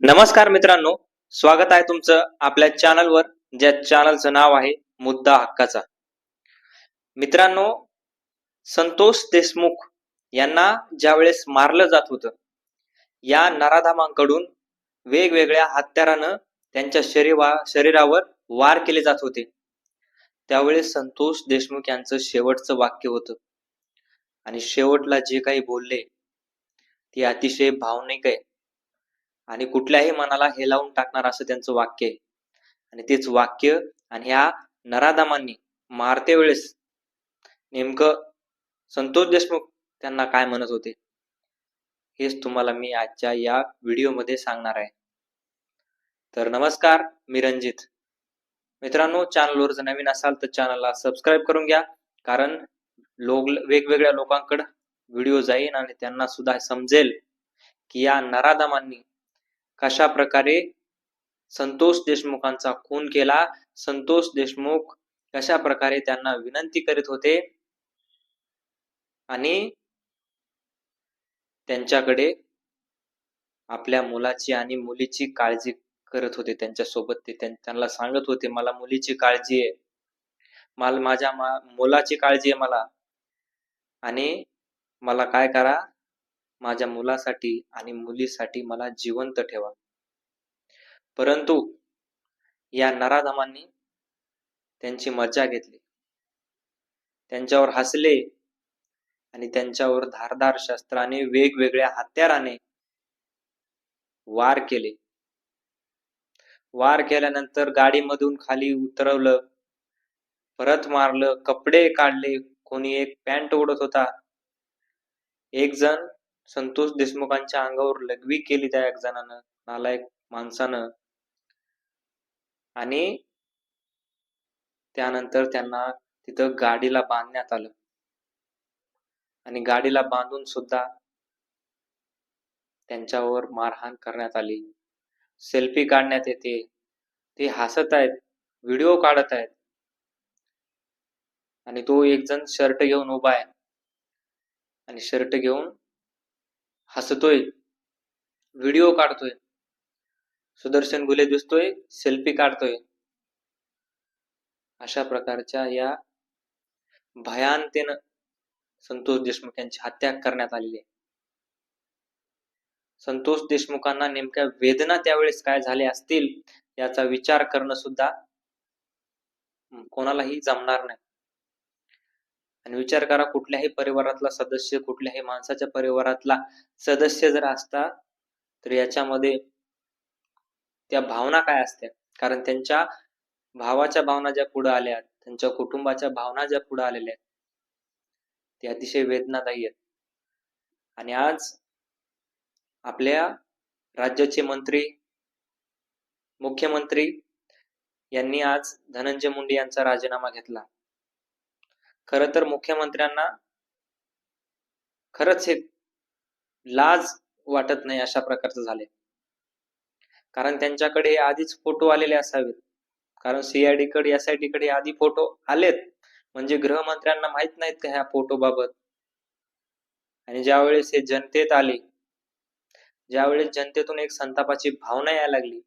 नमस्कार मित्रांनो स्वागत आहे तुमचं आपल्या चॅनलवर ज्या चॅनलचं नाव आहे मुद्दा हक्काचा. मित्रांनो संतोष देशमुख यांना ज्यावेळेस मारलं जात होतं या नराधामांकडून वेगवेगळ्या हत्यारानं त्यांच्या शरीरा शरीरावर वार केले जात होते. त्यावेळेस संतोष देशमुख यांचं शेवटचं वाक्य होतं. आणि शेवटला जे काही बोलले ते अतिशय भावनिक आहे. आणि कुठल्याही मनाला हेलावून टाकणार असं त्यांचं वाक्य आहे. आणि तेच वाक्य आणि ह्या नराधामांनी मारते वेळेस नेमकं संतोष देशमुख त्यांना काय म्हणत होते? हेच तुम्हाला मी आजच्या या व्हिडिओमध्ये सांगणार आहे. तर नमस्कार मी रंजित मित्रांनो चॅनलवर जर नवीन असाल तर चॅनलला सबस्क्राईब करून घ्या कारण लोक वेगवेगळ्या लोकांकडे व्हिडिओ जाईन आणि त्यांना सुद्धा समजेल की या नराधमांनी कशा प्रकारे संतोष देशमुखांचा खून केला? संतोष देशमुख कशा प्रकारे त्यांना विनंती करीत होते? आणि त्यांच्याकडे आपल्या मुलाची आणि मुलीची काळजी करत होते. त्यांच्यासोबत ते त्यांना सांगत होते मला मुलीची काळजी आहे. मला माझ्या मा- मुलाची काळजी आहे मला. आणि मला काय करा? माझ्या मुलासाठी आणि मुलीसाठी मला जिवंत ठेवा. परंतु या नराधमांनी त्यांची मज्जा घेतली. त्यांच्यावर हसले आणि त्यांच्यावर धारदार शस्त्राने वेगवेगळ्या हत्याराने वार केले. वार केल्यानंतर गाडीमधून खाली उतरवलं परत मारलं कपडे काढले कोणी एक पॅन्ट ओढत होता. एक जण संतोष देशमुखांच्या अंगावर लघवी केली त्या एक जणानं नालायक माणसानं. आणि त्यानंतर त्यांना तिथं गाडीला बांधण्यात आलं. आणि गाडीला बांधून सुद्धा त्यांच्यावर मारहाण करण्यात आली. सेल्फी काढण्यात येते. ते हसत आहेत व्हिडिओ काढत आहेत. आणि तो एक जण शर्ट घेऊन उभा आहे. आणि शर्ट घेऊन हसतोय. व्हिडिओ काढतोय. सुदर्शन गुले दिसतोय सेल्फी काढतोय. अशा प्रकारच्या या भयानतेनं संतोष देशमुख यांची हत्या करण्यात आलेली आहे. संतोष देशमुखांना नेमक्या वेदना त्यावेळेस काय झाले असतील याचा विचार करणं सुद्धा कोणालाही जमणार नाही. आणि विचार करा कुठल्याही परिवारातला सदस्य कुठल्याही माणसाच्या परिवारातला सदस्य जर असता तर याच्यामध्ये त्या भावना काय असत्या? कारण त्यांच्या भावाच्या भावना ज्या पुढे आल्या त्यांच्या कुटुंबाच्या भावना ज्या पुढे आलेल्या आहेत ते अतिशय वेदनादायी आहेत. आणि आज आपल्या राज्याचे मंत्री मुख्यमंत्री यांनी आज धनंजय मुंडे यांचा राजीनामा घेतला. खर तर मुख्यमंत्र्यांना खरंच हे लाज वाटत नाही अशा प्रकारचं झाले कारण त्यांच्याकडे आधीच फोटो आलेले असावेत. कारण सीआयडी कडे एसआयटी कडे आधी फोटो आलेत. म्हणजे गृहमंत्र्यांना माहीत नाहीत का ह्या फोटो बाबत? आणि ज्यावेळेस हे जनतेत आले ज्यावेळेस जनतेतून एक संतापाची भावना यायला लागली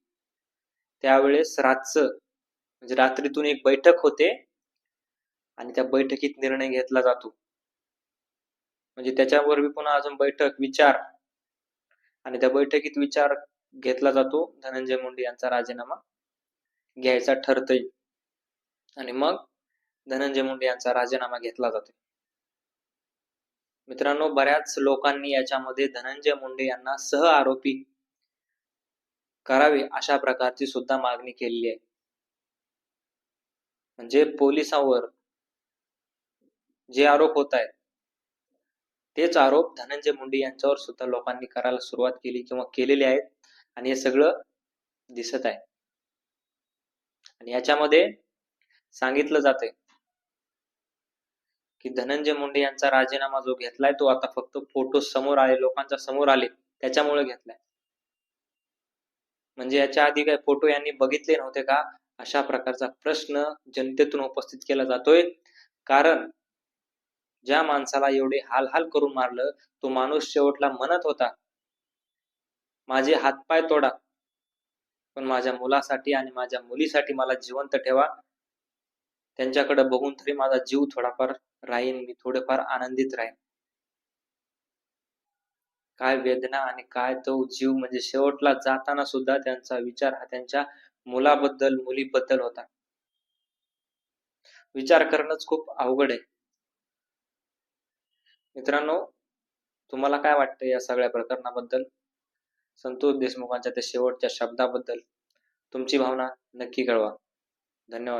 त्यावेळेस रातचं म्हणजे रात्रीतून एक बैठक होते. आणि त्या बैठकीत निर्णय घेतला जातो. म्हणजे त्याच्यावर बी पुन्हा अजून बैठक विचार. आणि त्या बैठकीत विचार घेतला जातो. धनंजय मुंडे यांचा राजीनामा घ्यायचा ठरतोय. आणि मग धनंजय मुंडे यांचा राजीनामा घेतला जातो मित्रांनो बऱ्याच लोकांनी याच्यामध्ये धनंजय मुंडे यांना सह आरोपी करावे अशा प्रकारची सुद्धा मागणी केलेली आहे. म्हणजे पोलिसांवर जे आरोप होत आहेत तेच आरोप धनंजय मुंडे यांच्यावर सुद्धा लोकांनी करायला सुरुवात केली किंवा केलेले आहेत आणि हे सगळं दिसत आहे. आणि याच्यामध्ये सांगितलं जाते की धनंजय मुंडे यांचा राजीनामा जो घेतलाय तो आता फक्त फोटो समोर आले लोकांच्या समोर आले त्याच्यामुळे घेतलाय. म्हणजे याच्या आधी काय फोटो यांनी बघितले नव्हते का? अशा प्रकारचा प्रश्न जनतेतून उपस्थित केला जातोय. कारण ज्या माणसाला एवढे हाल हाल करून मारलं तो माणूस शेवटला म्हणत होता माझे हातपाय तोडा पण माझ्या मुलासाठी आणि माझ्या मुलीसाठी मला जिवंत ठेवा. त्यांच्याकडे बघून तरी माझा जीव थोडाफार राहीन मी थोडेफार आनंदित राहीन. काय वेदना आणि काय तो जीव म्हणजे शेवटला जाताना सुद्धा त्यांचा विचार हा त्यांच्या मुलाबद्दल मुलीबद्दल होता. विचार करणंच खूप अवघड आहे. मित्रांनो तुम्हाला काय वाटतं या सगळ्या प्रकरणाबद्दल? संतोष देशमुखांच्या त्या शेवटच्या शब्दाबद्दल तुमची भावना नक्की कळवा. धन्यवाद.